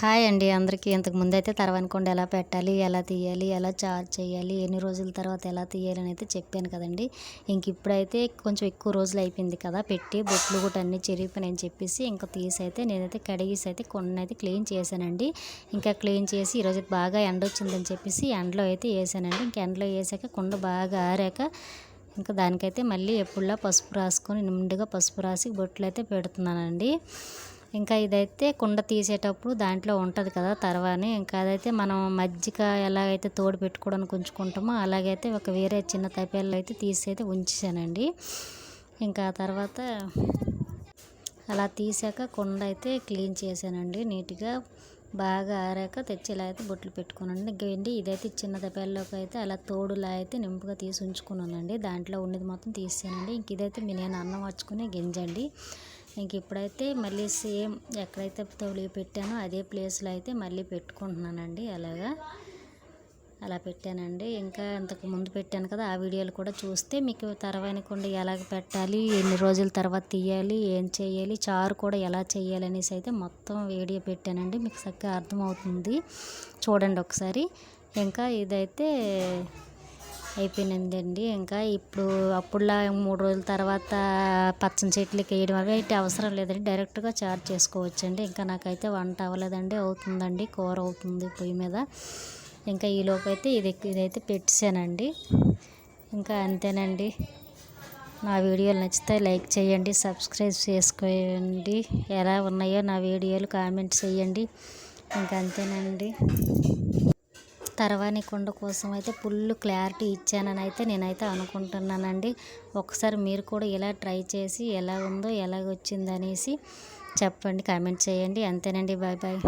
Hi అండి అందరికీ. ఇంతకు ముందైతే అయితే తర్వానుకోండి ఎలా పెట్టాలి ఎలా తీయాలి ఎలా చార్జ్ చేయాలి ఎన్ని రోజుల తర్వాత ఎలా తీయాలి అని అయితే చెప్పాను కదండి. ఇంక ఇప్పుడైతే కొంచెం ఎక్కువ రోజులు అయిపోయింది కదా పెట్టి బొట్లు కూడా అన్నీ చెరిగిపోయినాయని చెప్పేసి ఇంకా తీసి అయితే నేనైతే కడిగేసి అయితే కొన్ని అయితే క్లీన్ చేశానండి. ఇంకా క్లీన్ చేసి ఈరోజు బాగా ఎండ వచ్చిందని చెప్పేసి ఎండలో అయితే వేసానండి. ఇంక ఎండలో వేసాక కుండ బాగా ఆరాక ఇంకా దానికైతే మళ్ళీ ఎప్పుడులా పసుపు రాసుకొని నిండుగా పసుపు రాసి బొట్లు అయితే పెడుతున్నానండి. ఇంకా ఇదైతే కుండ తీసేటప్పుడు దాంట్లో ఉంటుంది కదా తర్వాని. ఇంకా అదైతే మనం మజ్జిగ ఎలాగైతే తోడు పెట్టుకోవడానికి ఉంచుకుంటామో అలాగైతే ఒక వేరే చిన్న తపేళ్ళు అయితే తీసి అయితే ఉంచేసానండి ఇంకా తర్వాత అలా తీసాక కుండ అయితే క్లీన్ చేశానండి. నీట్గా బాగా ఆరాక తెచ్చి ఇలా అయితే బొట్లు పెట్టుకున్నాను ఇంకేంటి ఇదైతే చిన్న తపేళ్ళలోకి అయితే అలా తోడులా అయితే నింపుగా తీసి ఉంచుకున్నానండి. దాంట్లో ఉన్నది మొత్తం తీసానండి ఇంక ఇదైతే మీ నేను అన్నం వచ్చుకునే గింజండి ఇంక ఇప్పుడైతే మళ్ళీ సేమ్ ఎక్కడైతే తొలిగి పెట్టానో అదే ప్లేస్లో అయితే మళ్ళీ పెట్టుకుంటున్నానండి అలాగా? అలా పెట్టానండి. ఇంకా ఇంతకు ముందు పెట్టాను కదా ఆ వీడియోలు కూడా చూస్తే మీకు తరవనికుండా ఎలాగ పెట్టాలి ఎన్ని రోజుల తర్వాత తీయాలి ఏం చేయాలి చారు కూడా ఎలా చేయాలి అనేసి అయితే మొత్తం వీడియో పెట్టానండి. మీకు చక్కగా అర్థమవుతుంది. చూడండి ఒకసారి. ఇంకా ఇదైతే అయిపోయిందండి ఇంకా ఇప్పుడు అప్పుడులా మూడు రోజుల తర్వాత పచ్చని చెట్లకి వేయడం అవి అయితే అవసరం లేదండి. డైరెక్ట్గా చార్జ్ చేసుకోవచ్చండి. ఇంకా నాకైతే వంట అవ్వలేదండి. అవుతుందండి. కూర అవుతుంది పొయ్యి మీద. ఇంకా ఈలోపు అయితే ఇది ఇదైతే పెట్టేశానండి. ఇంకా అంతేనండి. నా వీడియోలు నచ్చితే లైక్ చేయండి. సబ్స్క్రైబ్ చేసుకోండి. ఎలా ఉన్నాయో నా వీడియోలు కామెంట్ చేయండి. ఇంకా అంతేనండి. తర్వాని కుండ కోసం అయితే ఫుల్ క్లారిటీ ఇచ్చానని అయితే నేనైతే అనుకుంటున్నానండి. ఒకసారి మీరు కూడా ఇలా ట్రై చేసి ఎలా ఉందో ఎలాగొచ్చిందనేసి చెప్పండి కామెంట్ చేయండి. అంతేనండి బాయ్ బాయ్.